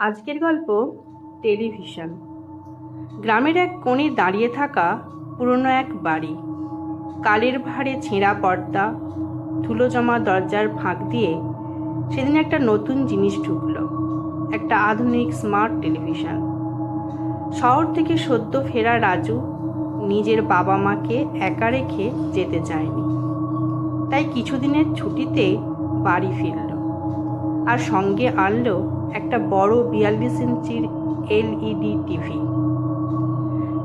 আজকের গল্প টেলিভিশন। গ্রামের এক কোণে দাঁড়িয়ে থাকা পুরনো এক বাড়ি। কালের ভারে ছেঁড়া পর্দা, ধুলো জমা দরজার ফাঁক দিয়ে সেদিন একটা নতুন জিনিস ঢুকল, একটা আধুনিক স্মার্ট টেলিভিশন। শহর থেকে সদ্য ফেরা রাজু নিজের বাবা মাকে একা রেখে যেতে চায়নি। তাই কিছুদিনের ছুটিতে বাড়ি ফিরল আর সঙ্গে আনলো একটা বড় বিয়াল্লিশ ইঞ্চির এলইডি টিভি,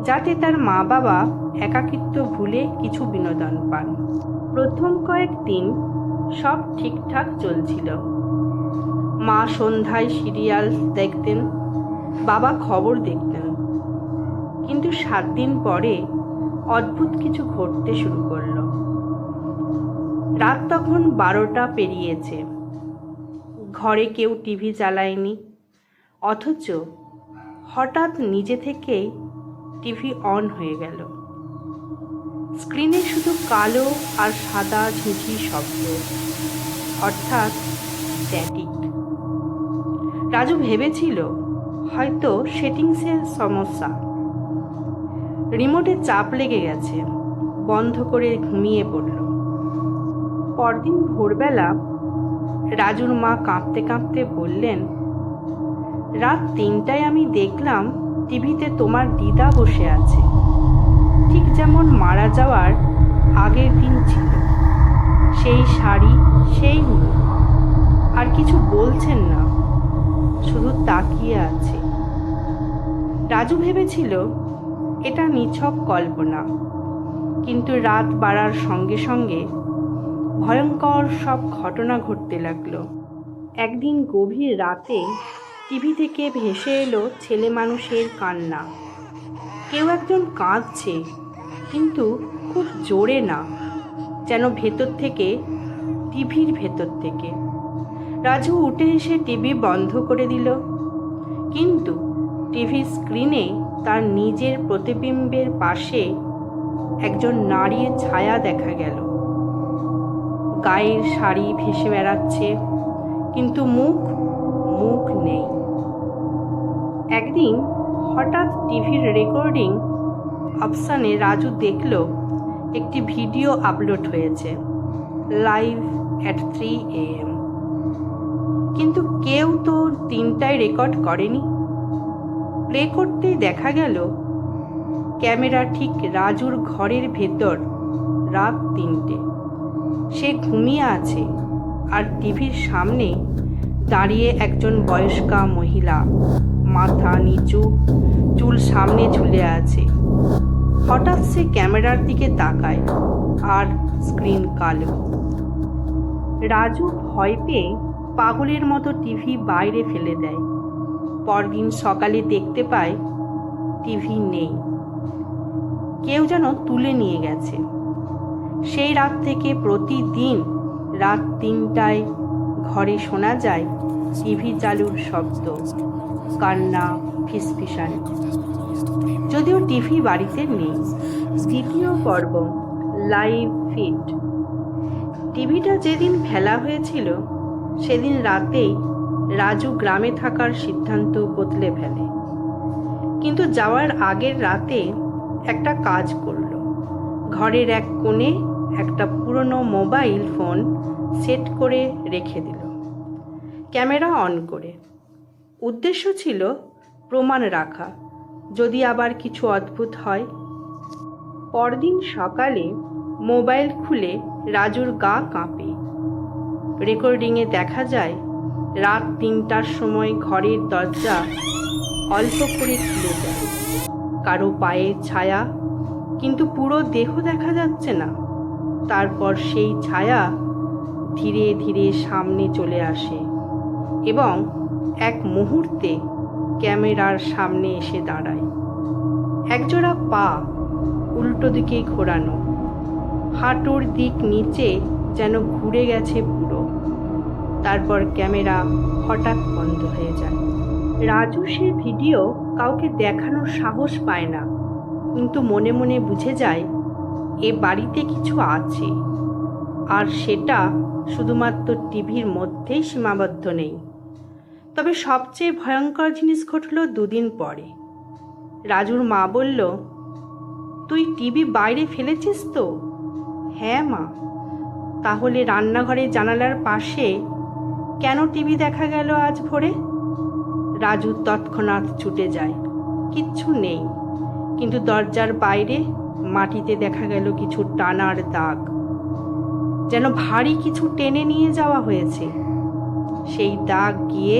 যাতে তার মা বাবা একাকিত্ব ভুলে কিছু বিনোদন পান। প্রথম কয়েকদিন সব ঠিকঠাক চলছিল। মা সন্ধ্যায় সিরিয়াল দেখতেন, বাবা খবর দেখতেন। কিন্তু সাত দিন পরে অদ্ভুত কিছু ঘটতে শুরু করল। রাত তখন বারোটা পেরিয়েছে। ঘরে কেউ টিভি চালায়নি অথচ হঠাৎ নিজে থেকেই টিভি অন হয়ে গেল। স্ক্রিনে শুধু কালো আর সাদা ঝুঁঝি শব্দ, অর্থাৎ স্ট্যাটিক। রাজু ভেবেছিল হয়তো সেটিংসের সমস্যা। রিমোটে চাপ লেগে গেছে, বন্ধ করে ঘুমিয়ে পড়ল। পরদিন ভোরবেলা রাজুর মা কাঁপতে কাঁপতে বললেন, রাত তিনটায় আমি দেখলাম টিভিতে তোমার দিদা বসে আছে। ঠিক যেমন মারা যাওয়ার আগের দিন ছিল। সেই শাড়ি, সেই আর কিছু বলছেন না, শুধু তাকিয়ে আছে। রাজু ভেবেছিল, এটা নিছক কল্পনা। কিন্তু রাত বাড়ার সঙ্গে সঙ্গে ভয়ঙ্কর সব ঘটনা ঘটতে লাগল। একদিন গভীর রাতে টিভি থেকে ভেসে এলো ছেলে মানুষের কান্না। কেউ একজন কাঁদছে, কিন্তু খুব জোরে না, যেন ভেতর থেকে, টিভির ভেতর থেকে। রাজু উঠে এসে টিভি বন্ধ করে দিল। কিন্তু টিভির স্ক্রিনে তার নিজের প্রতিবিম্বের পাশে একজন নারীর ছায়া দেখা গেল। গায়ের শাড়ি ভেসে বেড়াচ্ছে, কিন্তু মুখ মুখ নেই। একদিন হঠাৎ টিভির রেকর্ডিং অপশানে রাজু দেখল, একটি ভিডিও আপলোড হয়েছে, লাইভ অ্যাট থ্রি এম কিন্তু কেউ তো তিনটায় রেকর্ড করেনি। প্লে করতেই দেখা গেল, ক্যামেরা ঠিক রাজুর ঘরের ভেতর, রাত তিনটে। সে ঘুমিয়ে আছে আর টিভির সামনে দাঁড়িয়ে একজন বয়স্কা মহিলা, মাথা নিচু, চুল সামনে ঝুলে আছে। হঠাৎ সে ক্যামেরার দিকে তাকায় আর স্ক্রিন কালো। রাজু ভয় পেয়ে পাগলের মতো টিভি বাইরে ফেলে দেয়। পরদিন সকালে দেখতে পায় টিভি নেই। কেউ যেন তুলে নিয়ে গেছে। সেই রাত থেকে প্রতিদিন রাত তিনটায় ঘরে শোনা যায় টিভি চালুর শব্দ, কান্না, ফিসফিসানি। যদিও টিভি বাড়িতে নেই। দ্বিতীয় পর্ব, লাইভ ফিট। টিভিটা যেদিন ফেলা হয়েছিল, সেদিন রাতেই রাজু গ্রামে থাকার সিদ্ধান্ত বদলে ফেলে। কিন্তু যাওয়ার আগের রাতে একটা কাজ করল। ঘরের এক কোণে একটা পুরনো মোবাইল ফোন সেট করে রেখে দিল। ক্যামেরা অন করে। উদ্দেশ্য ছিল প্রমাণ রাখা। যদি আবার কিছু অদ্ভুত হয়। পরদিন সকালে মোবাইল খুলে রাজুর গা কাঁপে। রেকর্ডিংয়ে দেখা যায়, রাত তিনটার সময় ঘরের দরজা অল্প করে খুলে যায়। কারও পায়ের ছায়া, কিন্তু পুরো দেহ দেখা যাচ্ছে না। তারপর সেই ছায়া ধীরে ধীরে সামনে চলে আসে এবং এক মুহূর্তে ক্যামেরার সামনে এসে দাঁড়ায়। একজোড়া পা উল্টো দিকে ঘোরানো। হাঁটুর দিক নিচে যেন ঘুরে গেছে পুরো। তারপর ক্যামেরা হঠাৎ বন্ধ হয়ে যায়। রাজু সে ভিডিও কাউকে দেখানোর সাহস পায় না। কিন্তু মনে মনে বুঝে যায় এ বাড়িতে কিছু আছে। আর সেটা শুধুমাত্র টিভির মধ্যেই সীমাবদ্ধ নেই। তবে সবচেয়ে ভয়ঙ্কর জিনিস ঘটল দুদিন পরে। রাজুর মা বলল, তুই টিভি বাইরে ফেলেছিস তো? হ্যাঁ মা। তাহলে রান্নাঘরের জানালার পাশে কেন টিভি দেখা গেল আজ ভোরে? রাজু তৎক্ষণাৎ ছুটে যায়। কিচ্ছু নেই। কিন্তু দরজার বাইরে মাটিতে দেখা গেল কিছু টানার দাগ। যেন ভারী কিছু টেনে নিয়ে যাওয়া হয়েছে। সেই দাগ গিয়ে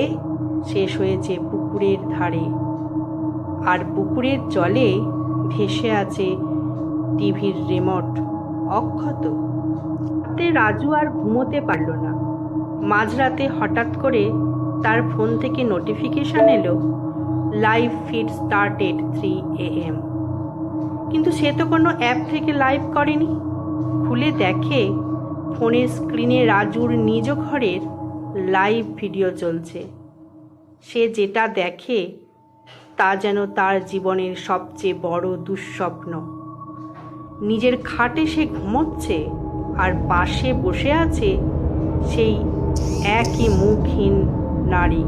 শেষ হয়েছে পুকুরের ধারে। আর পুকুরের জলে ভেসে আছে টিভির রিমোট, অক্ষত। রাতে রাজু আর ঘুমোতে পারল না। মাঝরাতে হঠাৎ করে তার ফোন থেকে নোটিফিকেশন এলো live feed started three A M কিন্তু সে তো কোনো অ্যাপ থেকে লাইভ করেনি। খুলে দেখে ফোনের স্ক্রিনে রাজুর নিজ ঘরের লাইভ ভিডিও চলছে। সে যেটা দেখে তা যেন তার জীবনের সবচেয়ে বড় দুঃস্বপ্ন। নিজের খাটে সে ঘুমোচ্ছে আর পাশে বসে আছে সেই একই মুখহীন নারী।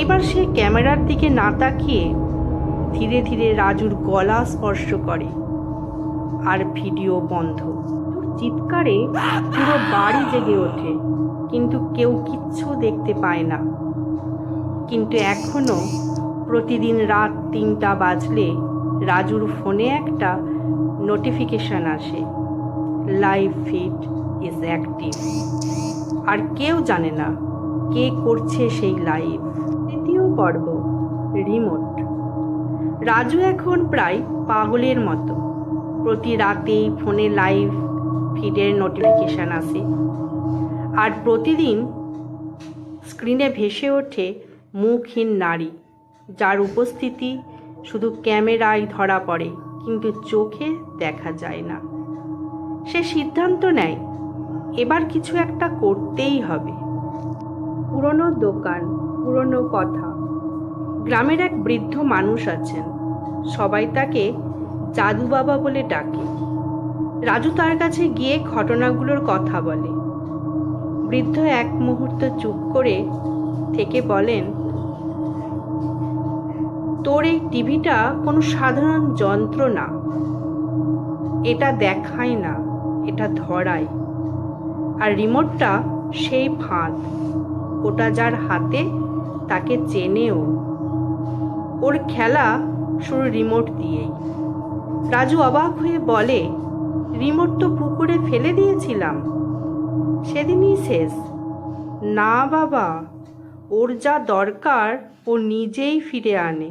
এবার সে ক্যামেরার দিকে না তাকিয়ে ধীরে ধীরে রাজুর গলা স্পর্শ করে, আর ভিডিও বন্ধ। চিৎকারে পুরো বাড়ি জেগে ওঠে, কিন্তু কেউ কিচ্ছু দেখতে পায় না। কিন্তু এখনও প্রতিদিন রাত তিনটা বাজলে রাজুর ফোনে একটা নোটিফিকেশন আসে লাইভ ফিড ইজ অ্যাক্টিভ আর কেউ জানে না কে করছে সেই লাইভ তৃতীয় পর্ব রিমোট রাজু এখন প্রায় পাগলের মতো। প্রতি রাতেই ফোনে লাইভ ফিডের নোটিফিকেশান আসে। আর প্রতিদিন স্ক্রিনে ভেসে ওঠে মুখহীন নারী, যার উপস্থিতি শুধু ক্যামেরায় ধরা পড়ে, কিন্তু চোখে দেখা যায় না। সে সিদ্ধান্ত নেয়, এবার কিছু একটা করতেই হবে। পুরনো দোকান, পুরনো কথা। গ্রামের এক বৃদ্ধ মানুষ আছেন। সবাই তাকে জাদু বাবা বলে ডাকে। রাজু তার কাছে গিয়ে ঘটনাগুলোর কথা বলে। বৃদ্ধ এক মুহূর্ত চুপ করে থেকে বলেন, তোর এই টিভিটা কোনো সাধারণ যন্ত্র না। এটা দেখায় না, এটা ধরায়। আর রিমোটটা সেই ফাঁদ। ওটা যার হাতে তাকে চেনেও। ওর খেলা শুরু রিমোট দিয়েই। রাজু অবাক হয়ে বলে, রিমোট তো পুকুরে ফেলে দিয়েছিলাম। সেদিনই শেষ। না বাবা, ওর যা দরকার, ও নিজেই ফিরে আনে।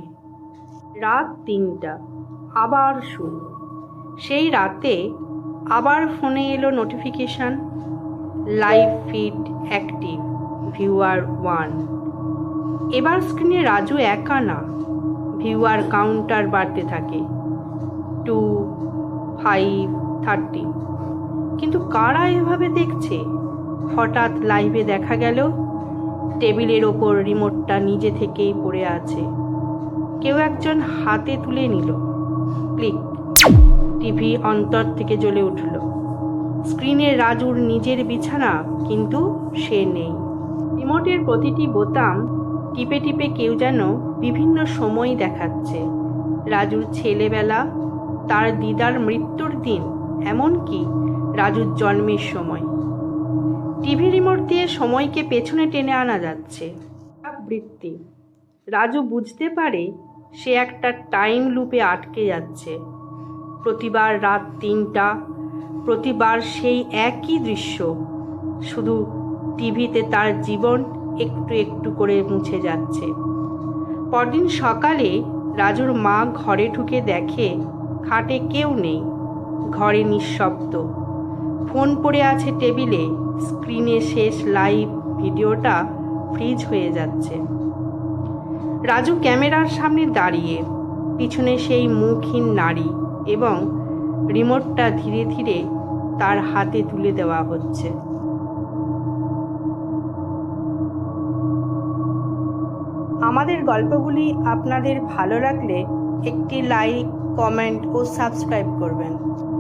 রাত তিনটা, আবার শুরু। সেই রাতে আবার ফোনে এলো notification, live feed active, viewer one. এবার স্ক্রিনে রাজু একা না। ভিউয়ার কাউন্টার বাড়তে থাকে। Two, five, thirty. কিন্তু কারা এভাবে দেখছে? হঠাৎ লাইভে দেখা গেল, টেবিলের ওপর রিমোটটা নিজে থেকেই পড়ে আছে। কেউ একজন হাতে তুলে নিল। ক্লিক। টিভি অন্তর থেকে জ্বলে উঠল। স্ক্রিনে রাজুর নিজের বিছানা, কিন্তু সে নেই। রিমোটের প্রতিটি বোতাম টিপে টিপে কেউ যেন বিভিন্ন সময় দেখাচ্ছে। রাজুর ছেলেবেলা, তার দিদার মৃত্যুর দিন, এমনকি রাজুর জন্মের সময়। টিভি রিমোট দিয়ে সময়কে পেছনে টেনে আনা যাচ্ছে। বৃত্তি। রাজু বুঝতে পারে সে একটা টাইম লুপে আটকে যাচ্ছে। প্রতিবার রাত তিনটা, প্রতিবার সেই একই দৃশ্য। শুধু টিভিতে তার জীবন একটু একটু করে মুছে যাচ্ছে। পরদিন সকালে রাজুর মা ঘরে ঢুকে দেখে খাটে কেউ নেই, ঘরে নিঃশব্দ। ফোন পড়ে আছে টেবিলে, স্ক্রিনে শেষ লাইভ ভিডিওটা ফ্রিজ হয়ে যাচ্ছে। রাজু ক্যামেরার সামনে দাঁড়িয়ে, পিছনে সেই মুখহীন নারী এবং রিমোটটা ধীরে ধীরে তার হাতে তুলে দেওয়া হচ্ছে। আমাদের গল্পগুলি আপনাদের ভালো লাগলে একটি লাইক কমেন্ট ও সাবস্ক্রাইব করবেন।